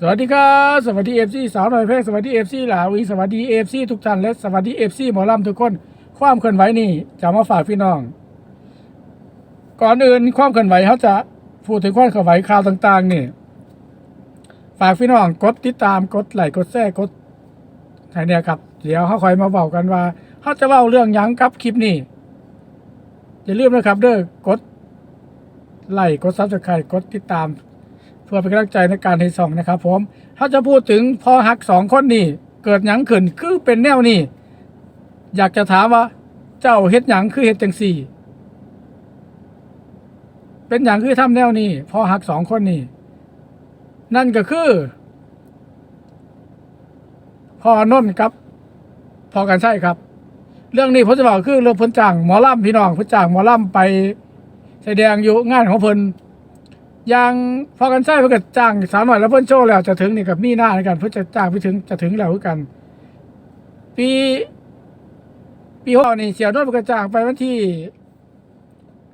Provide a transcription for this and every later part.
สวัสดีครับ สวัสดีเอฟซีสาวหน่อยเพลงสวัสดีเอฟซีหลาวิงสวัสดีเอฟซีทุกท่านและสวัสดีเอฟซีหมอลำทุกคน ความเคลื่อนไหวนี่จะมาฝากพี่น้อง ก่อนอื่นความเคลื่อนไหวเขาจะพูดถึงความเคลื่อนไหวข่าวต่าง ๆ นี่ ฝากพี่น้องกดติดตามกดไลค์กดแชร์กดไทยเนี่ยครับ เดี๋ยวเขาคอยมาบอกกันว่าเขาจะเล่าเรื่องยังกับคลิปนี้อย่าลืมนะครับเด้อกดไลค์กดซับสไครต์กดติดตาม เพื่อเป็นกำลังใจในการให้ส่องนะครับ ผม ถ้าจะพูดถึงพอหักสองคนนี่เกิดหยังขึ้นคือเป็นแนวนี้อยากจะถามว่า เจ้าเฮ็ดหยังคือเฮ็ดจังสี่ เป็นอย่งคือทำแนวนี้พอหักสองคนนี่นั่นก็คือพอนนท์ครับพอกันใช่ครับ เรื่องนี้ผมจะบอกคือเรื่องพิ่นจ้างหมอล่ำพี่น้องพิ่นจ้างหมอล่ำไปแสดงอยู่งานของเพิ่น อยังพอกันใช่เพื่อจ้างสาวหน่อยแล้วเพิ่นโชว์แล้วจะถึงนี่กับมีหน้าในกันเพื่อจะจ้างไปถึงจะถึงแล้วกัน ปีปีหกนี่เสียนวดเพิ่นก็จ้างไปวันที่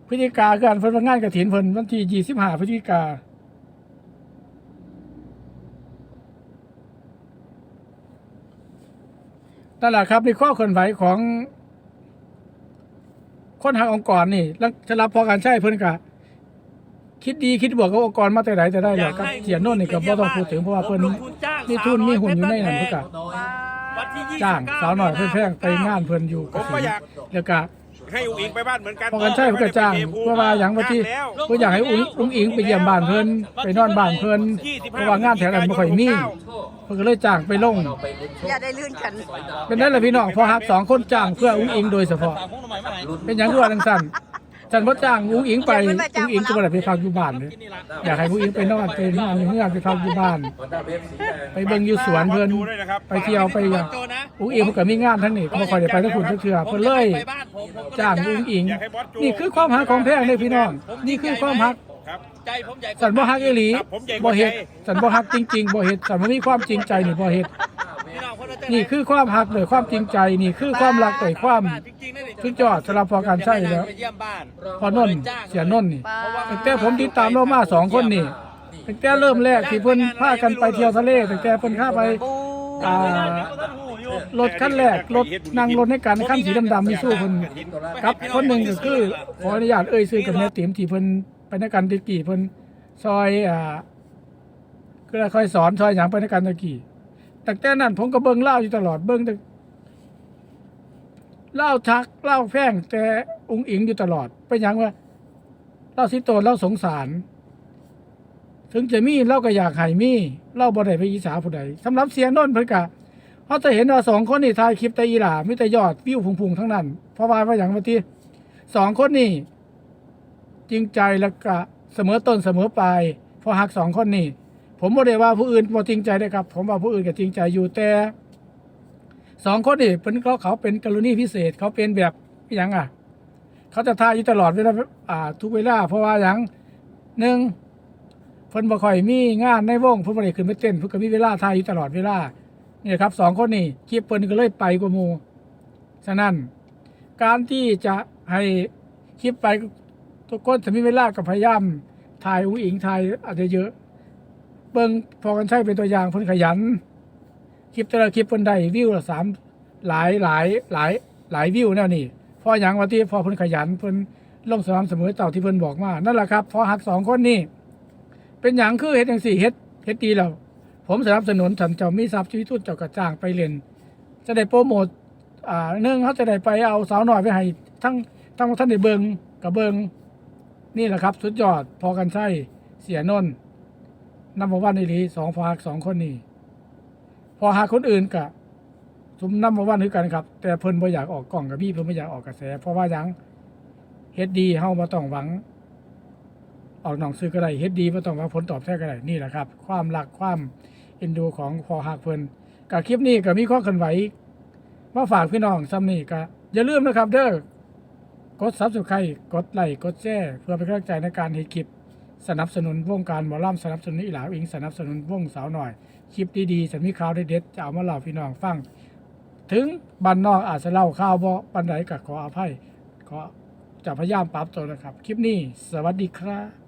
พฤศจิกากันเพิ่นว่างานกระถินเพิ่นวันที่ยี่สิบห้าพฤศจิกานั่นแหละครับในข้อเคลื่อนไหวของคนทางองค์กรนี่แล้วจะรับพอกันใช่เพิ่นกะ คิดดีคิดบวกกับองค์กรมาแต่ไหนแต่ได้แล้วกับเสียโน่นนี่ก็บ่ต้องพูดถึงเพราะว่าเพิ่นมีทุนมีหุ่นอยู่ในนั้นเพิ่นก็วันที่ยี่สิบจ้างเก้สาวหน่อยเพิ่นแพงไปงานเพิ่นอยู่ผมก็อยากแล้วก็ให้อุ้งอิงไปบ้านเหมือนกันพอกันใช่เพิ่นก็จ้างเพราะว่าอย่างว่าที่แล้วเพิ่นอยากให้อุ้งอุ้งอิงไปเยี่ยมบ้านเพิ่นไปนอนบ้านเพิ่นเพราะว่างานแถวนั้นบ่ค่อยมีเพิ่นก็เลยจ้างไปลงอย่าได้ลื่นกันเป็นนั่นแหละพี่น้องพอหักสองคนจ้างเพื่ออุ้งอิงโดยเฉพาะเป็นหยังคือว่าจังซั่น ฉันบ่จ้างอุ้งอิงไปอุ้งอิงก็บ่ได้ไปพักอยู่บ้านเลยอยากให้อุ้งอิงไปนอนไปนอนอยู่เฮือนไปพักอยู่บ้าน ไปเบิ่งอยู่สวนเพิ่นดูด้วยนะครับไปเที่ยวไปอย่างอุ้งอิงเพิ่นก็มีงานทั้งนี้ก็บ่ค่อยได้ไปทั้งคุณทั้งเทื่อเพิ่นเลยจ้างอุ้งอิงอยากให้บอสจูนี่คือความหักของแพงเลยพี่น้อง นี่คือความหักครับใจผมใหญ่สันบ่ฮักอีหลีครับผมใหญ่กบ่ว่าเฮ็ดใจสันบ่ฮักจริงๆบ่เฮ็ดสันบ่มีความจริงใจนี่บ่เฮ็ดพี่น้องคนละใจนี่คือความหักเลยความจริงใจนี่คือความรักเลยความจริงๆนั่น สุดยอดสำหรับพอการใช้แล้ว ไปเยี่ยมบ้านพอนนท์เสียนนท์นี่ป้าตั้งแต่ผมติดตามเรามาสองคนนี่ตั้งแต่เริ่มแรกที่เพิ่นพากันไปเที่ยวทะเลตั้งแต่เพิ่นพาไปปูอ่ารถคันแรกรถนั่งรถในการคันสีดำๆมีสู้เพิ่นกับคนหนึ่งก็คือขออนุญาตเอ่ยชื่อกับแม่ติ๋มที่เพิ่นไปในการตะกี้เพิ่นซอยอ่าก็เลยค่อยสอนซอยหยังไปในการตะกี้ตั้งแต่นั้นผมก็เบิ่งเล่าอยู่ตลอดเบิ่งแต่ เล่าทักเล่าแพร่งแต่องค์อิงอยู่ตลอดเป็นหยังว่าเล่าสิโตนเล่าสงสาร ถึงจะมีเล่าก็อยากให้มีเล่าบ่ได้ไปอีสาผู้ใดสำหรับเสียนนท์เพิ่นกะเขาจะเห็นว่าสองคนนี่ถ่ายคลิปแต่อีหล่ามีแต่ยอดวิวพุงๆทั้งนั้นเพราะว่าว่าอย่างเมื่อกี้สองคนนี่จริงใจแล้วก็เสมอต้นเสมอปลายพอหักสองคนนี่ผมบ่ได้ว่าผู้อื่นบ่จริงใจได้ครับ ผมว่าผู้อื่นก็จริงใจอยู่แต่ สองคนนี่เป็นเขาเขาเป็นกรณีพิเศษ เขาเป็นแบบอย่างอะ เขาจะถ่ายอยู่ตลอดเวลาอ่า ทุกเวลา เพราะว่าอย่างหนึ่งเพิ่นบ่ค่อยมีงานในวงเพิ่นบ่ได้ขึ้นไปเต้นเพิ่นก็มีเวลาถ่ายอยู่ตลอดเวลาเนี่ยครับสองคนนี่คลิปเปิ้นก็เลยไปกว่าหมูฉะนั้น การที่จะให้คลิปไปทุกคนจะมีเวลากับพยายามถ่ายอุ้งอิงถ่ายอาจจะเยอะเบิ่งพอกันใช้เป็นตัวอย่างเพิ่นขยัน คลิปแต่ละคลิปเพิ่นได้วิวละสามหลายหลายหลายหลายวิวแนวนี้เพออย่างว่าที่พอเพิ่นขยันเพิ่นลงสม่ำเสมอเต่าที่เพิ่นบอกมานั่นแหละครับพอหักสองคนนี่เป็นอย่างคือเฮ็ดจังสี่เฮ็ดเฮ็ดดีแล้วผมสนับสนุนท่านเจ้ามีทรัพย์ชีวิตทุนเจ้ากระจ้างไปเล่นจะได้โปรโมทอ่าหนึ่องเขาจะได้ไปเอาสาวหน่อยไปให้ทั้งทั้งท่านได้เบิงกับเบิงนี่แหละครับ สุดยอดพอกันใช่เสียนนท์นำมาวันในลีสองพอหักสองคนนี้ พอหาคนอื่นกะสมน้ำมาวันคือกันครับ แต่เพิ่นบ่อยากออกกล้องกับพี่เพิ่นบ่อยากออกกระแส เพราะว่ายังเฮ็ดดีเฮาบ่ต้องหวัง ออกหนองซื้อก็ได้เฮ็ดดีบ่ต้องหวังผลตอบแทนก็ได้นี่แหละครับ ความรักความเอ็นดูของพอหักเพิ่นกับคลิปนี้ก็มีข้อเคลื่อนไหวมาฝากพี่น้องซ้ำนี่ก็อย่าลืมนะครับ เด้อกดซับสไครต์กดไลค์กดแชร์เพื่อเป็นกำลังใจในการให้คลิป สนับสนุนวงการหมอลำสนับสนุนอีหลาวอิงสนับสนุนวงสาวหน่อย คลิปดีๆจะมีข่าวเด็ดๆจะเอามาเล่าพี่น้องฟัง ถึงบ้านนอกอาจจะเล่าข่าวบ่ปันใดก็ขออภัยขอจะพยายามปรับตัวนะครับ คลิปนี้ สวัสดีครับ